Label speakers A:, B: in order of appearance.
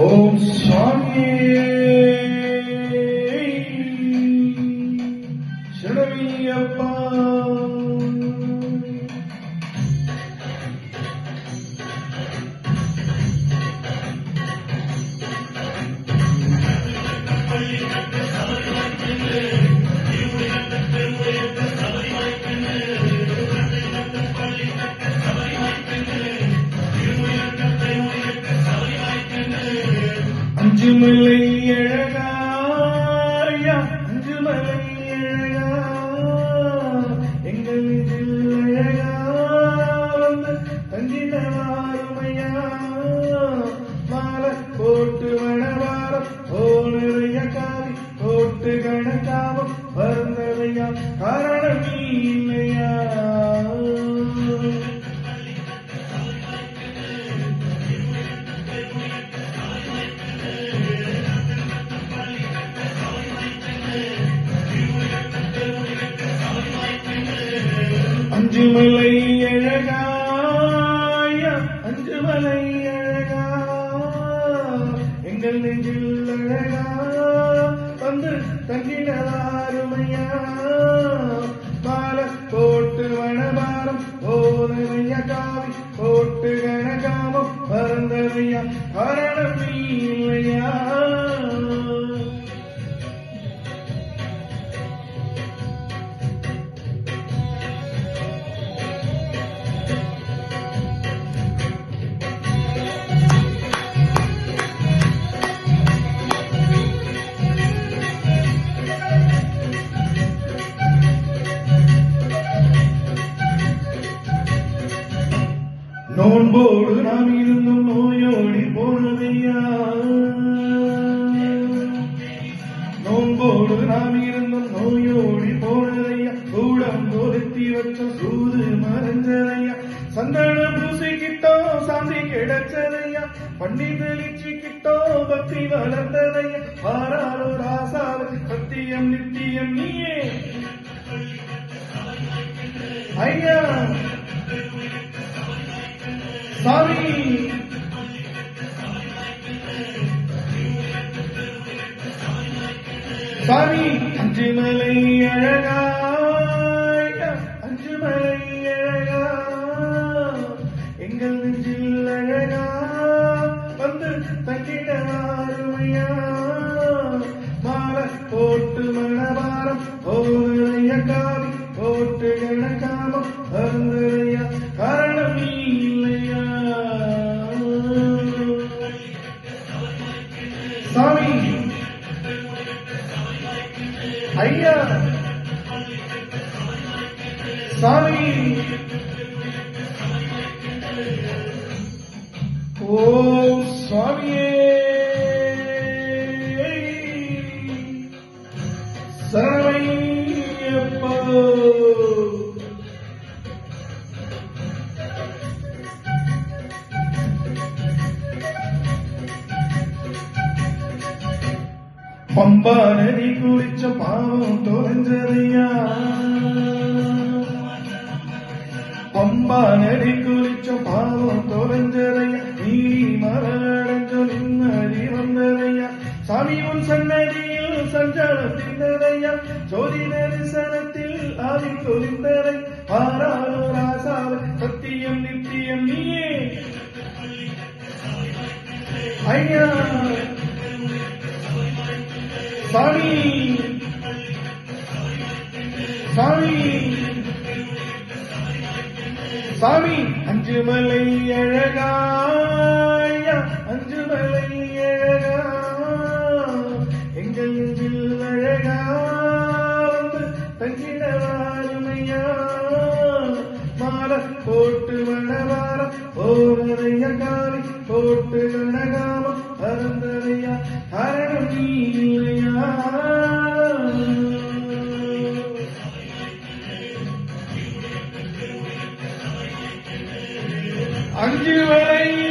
A: Om Swami. Shiraviyappa മലയഴകായ Anchumala அஞ்சுமலை அழகாயா அஞ்சுமலை அழகா. எங்கள் நெஞ்சில் നോൻപോട് നാം ഇരുന്നും നോയോടി പോണതയ്യാ. നോൻപോട് നാം ഇരുന്നും നോയോടി പോണതയ്യ. കൂടം കൊരുത്തി വെച്ച സൂത് മറഞ്ഞതയ്യ. സന്തന പൂസി കിട്ടോ സാന്തി കിടച്ചതയ്യ. പണ്ണി തെളിച്ച് കിട്ടോ ഭക്തി വളർന്നതയ്യ. ആറാറോ രാസാവ് സത്യം നിത്യം சாமி சாமி அஞ்சு மலை அழகா ஐயா சாமி ஓம் சுவாமியே പമ്പാനടി കുളിച്ച പാവം തുറഞ്ചറിയ പമ്പാനടി കുളിച്ച പാവം തുറഞ്ചറിയ നീ മറടഞ്ഞൊളിന്നടി വന്നറിയ. സമീപം സന്നടിയിൽ സഞ്ചാരത്തിന്റെറിയ ജോലി ദർശനത്തിൽ ആവിക്കൊലിന്തറ ആരാളും സത്യം നിത്യം നീ சாமி. சாமி. சாமி. அஞ்சு மலை அழகாயா. அஞ்சு மலை அழகா எங்கள் நெஞ்சில் அழகா வந்து தங்கிடவாருமையா மாற போட்டு மணவார போரறைய காரி போட்டு கனகாம பரந்தரையா アンデュー・ウェイ